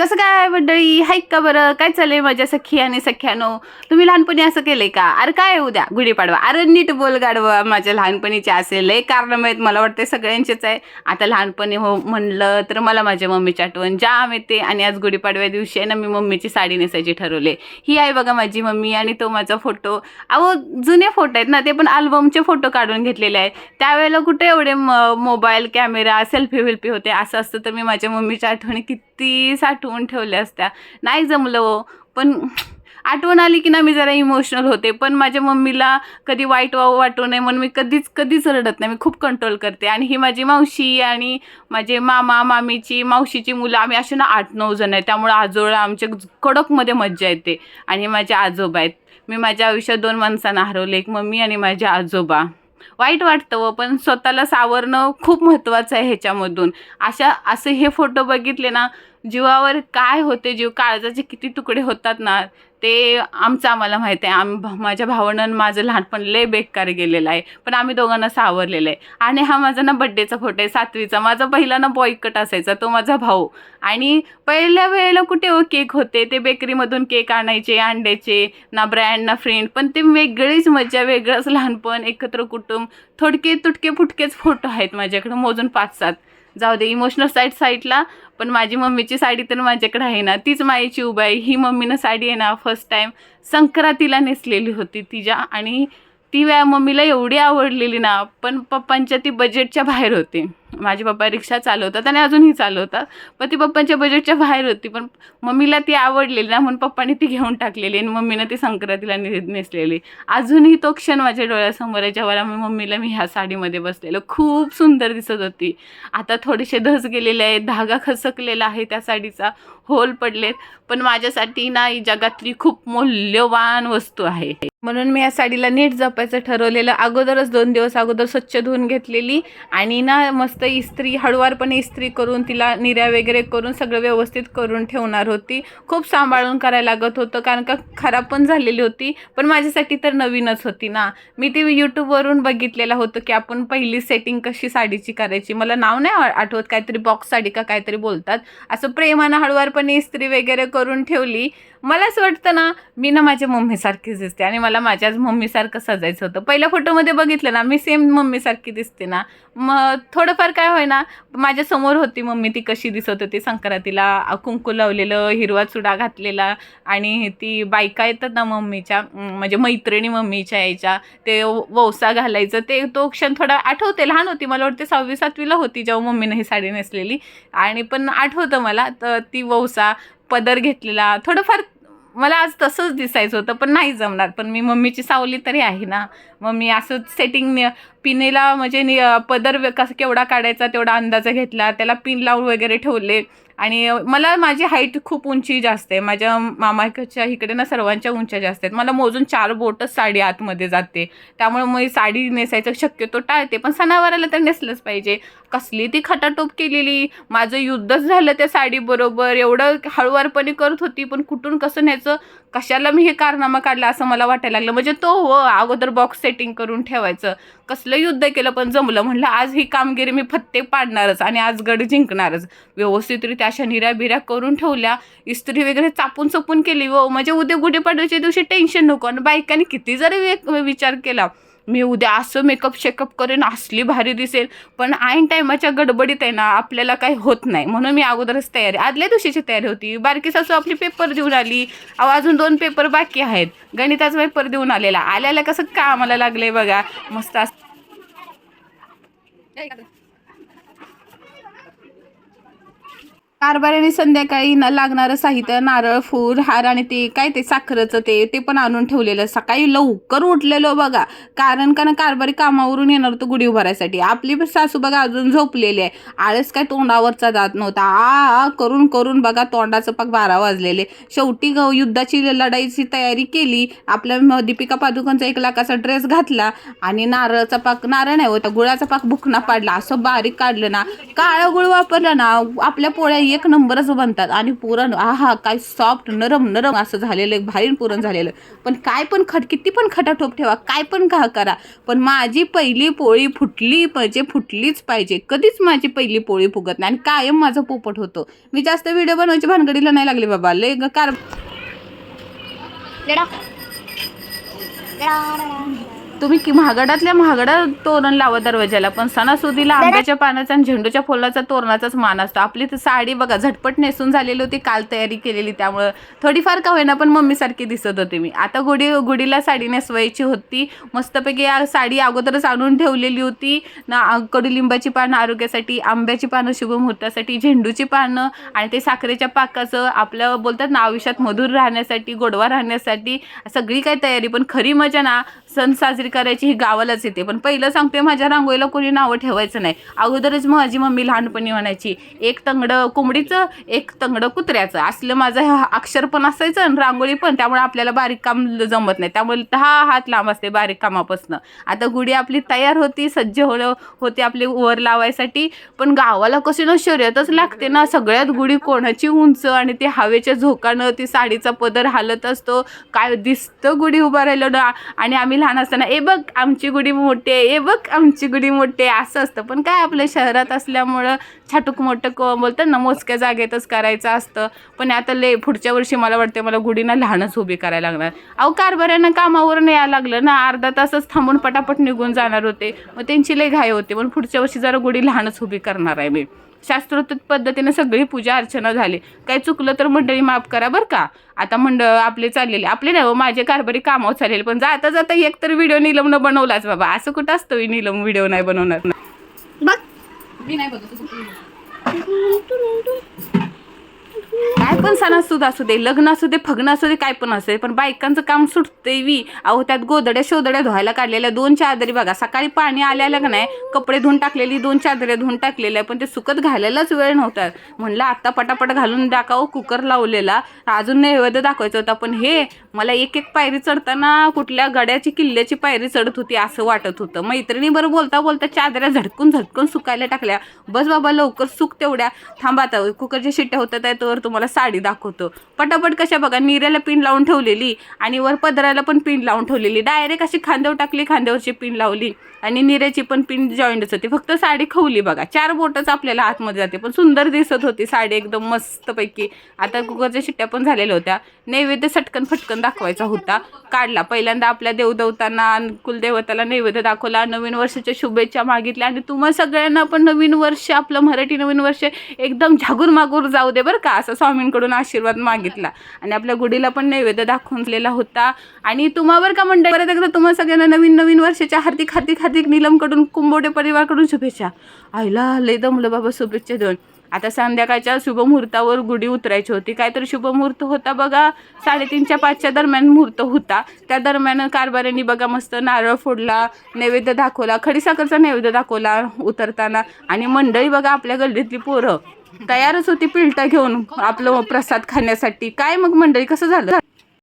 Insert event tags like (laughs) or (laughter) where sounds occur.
कसं काय मंडळी? हाय का बरं? काय चाललंय माझ्या सखी आणि सख्यानो? तुम्ही लहानपणी असं केलंय का? अरे काय उद्या? गुढीपाडवा अरे नीट बोल गाडवा माझ्या लहानपणीचे असेल लय कारण माहीत मला वाटते सगळ्यांचेच आहे. आता लहानपणी हो म्हणलं तर मला माझ्या मम्मीची आठवण जाम येते. आणि आज गुढीपाडव्या दिवशी आहे ना मी मम्मीची साडी नेसायची ठरवले. ही आहे बघा माझी मम्मी आणि तो माझा फोटो. अहो जुने फोटो आहेत ना ते पण अल्बमचे फोटो काढून घेतलेले आहेत. त्यावेळेला कुठे एवढे मोबाईल कॅमेरा सेल्फी विल्फी होते? असं असतं तर मी माझ्या मम्मीच्या आठवणी किती साठवून ठेवल्या असत्या. नाही जमलं हो. पण आठवण आली की ना मी जरा इमोशनल होते. पण माझ्या मम्मीला कधी वाईट वाव वाटू नये म्हणून मी कधीच कधीच रडत नाही. मी खूप कंट्रोल करते. आणि ही माझी मावशी आणि माझे मामा मामीची मावशीची मुलं आम्ही असे ना आठ नऊ जण आहे. त्यामुळे आजोळा आमच्या कडकमध्ये मज्जा येते. आणि माझे आजोबा आहेत. मी माझ्या आयुष्यात दोन माणसांना हरवले. एक मम्मी आणि माझे आजोबा. वाईट वाटतं व पण स्वतःला सावरणं खूप महत्त्वाचं आहे ह्याच्यामधून. अशा असे हे फोटो बघितले ना जीवावर काय होते जीव काळजाचे किती तुकडे होतात ना ते आमचं आम्हाला माहीत आहे. आम माझ्या भावनं माझं लहानपण लय बेकार गेलेलं आहे. पण आम्ही दोघांना सावरलेलं आहे. आणि हा माझा ना बड्डेचा फोटो आहे सातवीचा. माझा पहिला ना बॉयकट असायचा तो माझा भाऊ. आणि पहिल्या वेळेला कुठे हो केक होते ते बेकरीमधून केक आणायचे अंड्याचे ना ब्रँड ना फ्रेंड पण ते वेगळीच मजा वेगळंच लहानपण एकत्र कुटुंब. थोडके तुटके फुटकेच फोटो आहेत माझ्याकडं मोजून पाच सात जाऊ दे इमोशनल साईड साईडला पण माझी मम्मीची साडी तर माझ्याकडे आहे ना तीच मायेची उभा आहे. ही मम्मीनं साडी आहे ना फर्स्ट टाईम संक्रांतीला नेसलेली होती तिच्या. आणि ती वेळा मम्मीला एवढी आवडलेली ना पण पप्पांच्या ती बजेटच्या बाहेर होती. माझे पप्पा रिक्षा चालवतात आणि अजूनही चालवतात. पण ती पप्पांच्या बजेटच्या बाहेर होती. पण मम्मीला ती आवडलेली ना म्हणून पप्पाने ती घेऊन टाकलेली आणि मम्मीनं ती संक्रांतीला ने नेसलेली. अजूनही तो क्षण माझ्या डोळ्यासमोर आहे जेव्हा मी मम्मीला मी ह्या साडीमध्ये बसलेलं. खूप सुंदर दिसत होती. आता थोडेसे धस गेलेले आहेत धागा खसकलेला आहे त्या साडीचा होल पडलेत. पण माझ्यासाठी ना ही जगातली खूप मौल्यवान वस्तू आहे. म्हणून मी या साडीला नीट जपायचं ठरवलेलं. अगोदरच दोन दिवस अगोदर स्वच्छ धुवून घेतलेली. आणि ना मस्त इस्त्री हळुवारपणे इस्त्री करून तिला निर्या वगैरे करून सगळं व्यवस्थित करून ठेवणार होती. खूप सांभाळून करायला लागत होतं कारण का खराब पण झालेली होती पण माझ्यासाठी तर नवीनच होती ना. मी ती यूट्यूबवरून बघितलेलं होतं की आपण पहिली सेटिंग कशी साडीची करायची. मला नाव नाही आठवत काहीतरी बॉक्स साडी का काहीतरी बोलतात. असं प्रेमानं हळुवारपणे इस्त्री वगैरे करून ठेवली. मला असं वाटतं ना मी ना माझ्या मम्मीसारखीच दिसते आणि मला माझ्याच मम्मीसारखं सजायचं होतं. पहिल्या फोटोमध्ये बघितलं ना मी सेम मम्मीसारखी दिसते ना. मग थोडंफार काय होय ना माझ्यासमोर होती मम्मी ती कशी दिसत होती संक्रांतीला कुंकू लावलेलं हिरवा चुडा घातलेला आणि ती बायका येतात ना मम्मीच्या म्हणजे मैत्रिणी मम्मीच्या यायच्या ते वौसा घालायचं ते तो क्षण थोडा आठवते. लहान होती मला वाटते सहावी सातवीला होती जेव्हा मम्मीनं ही साडी नेसलेली. आणि पण आठवतं मला तर ती वौसा पदर घेतलेला थोडंफार मला आज तसंच दिसायचं होतं पण नाही जमणार. पण मी मम्मीची सावली तरी आहे ना. मग मी असं सेटिंग पिनेला म्हणजे नि पदर कसं केवढा काढायचा तेवढा अंदाजा घेतला त्याला पिन लावून वगैरे ठेवले. आणि मला माझी हाईट खूप उंची जास्त आहे. माझ्या मामाच्या इकडे ना सर्वांच्या उंच्या जास्त आहेत. मला मोजून चार बोटच साडी आतमध्ये जाते. त्यामुळे मी साडी नेसायचं शक्यतो टाळते. पण सणावाराला तर नेसलंच पाहिजे. कसली ती खटाटोप केलेली? माझं युद्धच झालं त्या साडीबरोबर. एवढं हळुवारपणे करत होती पण कुठून कसं न्यायचं? कशाला मी हे कारनामा काढला असं मला वाटायला लागलं. म्हणजे तो हो अगोदर बॉक्स सेटिंग करून ठेवायचं. कसलं युद्ध केलं? पण जमलं म्हणलं आज ही कामगिरी मी फत्ते पाडणारच आणि आज गड जिंकणारच. व्यवस्थितरित्या अशा निराबिरा करून ठेवल्या. इस्त्री वगैरे चापून चपून केली. व म्हणजे उद्या गुढीपाडव्याच्या दिवशी टेन्शन नको. आणि बायकांनी किती जरी वे- विचार केला मी उद्या असं मेकअप शेकअप करेन असली भारी दिसेल. पण ऐन टायमाच्या गडबडीत आहे ना आपल्याला काही होत नाही. म्हणून मी अगोदरच तयारी आदल्या दिवशीची तयारी होती. बारकी सासू आपली पेपर देऊन आली. अहो अजून दोन पेपर बाकी आहेत. गणिताचा पेपर देऊन आलेला. आल्याला कसं कामाला लागले बघा. मस्त असं कारभाऱ्याने संध्याकाळी ना लागणारं साहित्य नारळ फूल हार आणि ते काय ते साखरेचं ते ते पण आणून ठेवलेलं. सकाळी लवकर उठलेलो बघा. कारण का ना कारभारी कामावरून येणार होतो गुढी उभारायसाठी. आपली पण सासू बघा अजून झोपलेली आहे. आळस काय तोंडावरचा जात नव्हता. आ आ करून करून बघा तोंडाचं पाक बारा वाजलेले. शेवटी ग- युद्धाची लढाईची तयारी केली. आपल्या म- दीपिका पादुकोणचा एक लाखाचा ड्रेस घातला आणि नारळचा पाक नारळ नाही होता गुळाचा पाक बुकना पाडला. असं बारीक काढलं ना काळं गुळ वापरलं ना आपल्या पोळ्या एक नंबरच बनतात. आणि पुरण आहा काय सॉफ्ट नरम नरम असं झालेलं आहे भारी पुरण झालेलं. पण काय पण खट किती पण खटाठोप ठेवा काय पण का करा. पण माझी पहिली पोळी फुटली पाहिजे फुटलीच पाहिजे. कधीच माझी पहिली पोळी फुगत नाही. आणि कायम माझं पोपट होतो. मी जास्त व्हिडिओ बनवायची भानगडीला नाही लागले बाबा. लय ग- कार तुम्ही की महागडातल्या महागडा तोरण लावा दरवाजाला पण सणासुदीला आंब्याच्या पानाचा आणि झेंडूच्या फुलाचा तोरणाचाच मान असतो. आपली तर साडी बघा झटपट नेसून झालेली होती काल तयारी केलेली त्यामुळं थोडीफार का होईना पण मम्मीसारखी दिसत होते मी. आता गुढी गुढीला साडी नेसवायची होती. मस्तपैकी साडी अगोदरच आणून ठेवलेली होती. ना कडुलिंबाची पानं आरोग्यासाठी आंब्याची पानं शुभमुहूर्तासाठी झेंडूची पानं आणि ते साखरेच्या पाकाचं आपलं बोलतात ना आयुष्यात मधुर राहण्यासाठी गोडवा राहण्यासाठी सगळी काय तयारी. पण खरी मजा ना सण साजरी करायची ही गावालाच येते. पण पहिलं सांगते माझ्या रांगोळीला कोणी नावं ठेवायचं नाही. अगोदरच माझी मम्मी लहानपणी म्हणायची एक तंगडं कोंबडीचं एक तंगडं कुत्र्याचं. असलं माझं अक्षर पण असायचं आणि रांगोळी पण. त्यामुळे आपल्याला बारीक काम जमत नाही. त्यामुळे दहा हात लांब असते बारीक कामापासून. आता गुढी आपली तयार होती सज्ज हो होती आपली वर लावायसाठी. पण गावाला कशी ना शर्यतच लागते ना. सगळ्यात गुढी कोणाची उंच आणि ते हवेच्या झोकानं ती साडीचा पदर हालत असतो. काय दिसतं गुढी उभा राहिलं ना. आणि आम्ही लहान असताना ए बघ आमची गुढी मोठी आहे ए बघ आमची गुढी मोठी आहे. असं असतं. पण काय आपल्या शहरात असल्यामुळं छाटूक मोठक बोलतात ना मोजक्या जागेतच करायचं असतं. पण आता ले पुढच्या वर्षी मला वाटते मला गुढीना लहानच उभी करायला लागणार. अहो कारभाऱ्यांना कामावरून यायला लागलं ना अर्धा तासच थांबून पटापट निघून जाणार होते. मग त्यांची लय घाई होते. पण पुढच्या वर्षी जरा गुढी लहानच उभी करणार आहे मी. शास्त्रोक्त पद्धतीने सगळी पूजा अर्चना झाली. काही चुकलं तर मंडळी माफ करा बरं का. आता मंडळ आपले चाललेले. आपले नाही हो, माझे कारभारी कामावर चाललेले. पण जाता जाता एक तर व्हिडिओ निलमनं बनवलाच बाबा. असं कुठं असतं निलम व्हिडिओ नाही बनवणार? बघ. मी नाही काय (laughs) पण सण असू दे लग्न असू दे फग्न असू दे काय पण असू दे पण बायकांचं काम सुटते वी अहो त्यात गोदड्या शोदड्या धुवायला काढलेल्या दोन चादरी बघा. सकाळी पाणी आल्याला का नाही कपडे धुवून टाकलेली दोन चादऱ्या धुवून टाकलेल्या पण ते सुकत घालायलाच वेळ नव्हता. म्हणलं आत्ता पटापट घालून टाकावं हो, कुकर लावलेला. अजून नैवेद्य दाखवायचं होता पण हे मला एक एक पायरी चढताना कुठल्या गड्याची किल्ल्याची पायरी चढत होती असं वाटत होतं. मैत्रिणी बरं बोलता बोलता चादऱ्या झटकून झटकून सुकायला टाकल्या. बस बाबा लवकर सुक तेवढ्या. थांबा कुकरच्या शिट्ट्या होतात त्यावर तुम्हाला साडी दाखवतो. पटापट कशा बघा निऱ्याला पिन लावून ठेवलेली आणि वर पदराला पण पिन लावून ठेवलेली. डायरेक्ट अशी खांद्यावर टाकली खांद्यावरची पिन लावली आणि निऱ्याची पण पिन जॉईंटच होती. फक्त साडी खवली बघा. चार बोटच आपल्याला आतमध्ये जाते पण सुंदर दिसत होती साडी एकदम मस्तपैकी. आता कुकरच्या शिट्ट्या पण झालेल्या होत्या. नैवेद्य सटकन फटकन दाखवायचा होता. काढला. पहिल्यांदा आपल्या देवदेवतांना कुलदेवताला नैवेद्य दाखवला. नवीन वर्षाच्या शुभेच्छा मागितल्या आणि तुम्हा सगळ्यांना पण नवीन वर्ष आपलं मराठी नवीन वर्ष एकदम झागूर मागूर जाऊ दे बरं का असं स्वामींकडून आशीर्वाद मागितला. आणि आपल्या गुढीला पण नैवेद्य दाखवलेला होता. आणि तुम्हावर का मंडळ परत एकदा तुम्हा सगळ्यांना नवीन नवीन वर्षाच्या हार्दिक हार्दिक हार्दिक निलमकडून कुंभोडे परिवारकडून शुभेच्छा. आईला लय दमलं बाबा शुभेच्छा देऊन. आता संध्याकाळच्या शुभमुहूर्तावर गुढी उतरायची होती. काहीतरी शुभमुहूर्त होता बघा. साडेतीनच्या पाचच्या दरम्यान मुहूर्त होता. त्या दरम्यान कारभाऱ्यांनी बघा मस्त नारळ फोडला नैवेद्य दाखवला खडीसाखरचा नैवेद्य दाखवला उतरताना. आणि मंडळी बघा आपल्या गल्लीतली पोरं. तयारच होती पिलटा घेऊन आपलं प्रसाद खाण्यासाठी. काय मग मंडळी कसं झालं?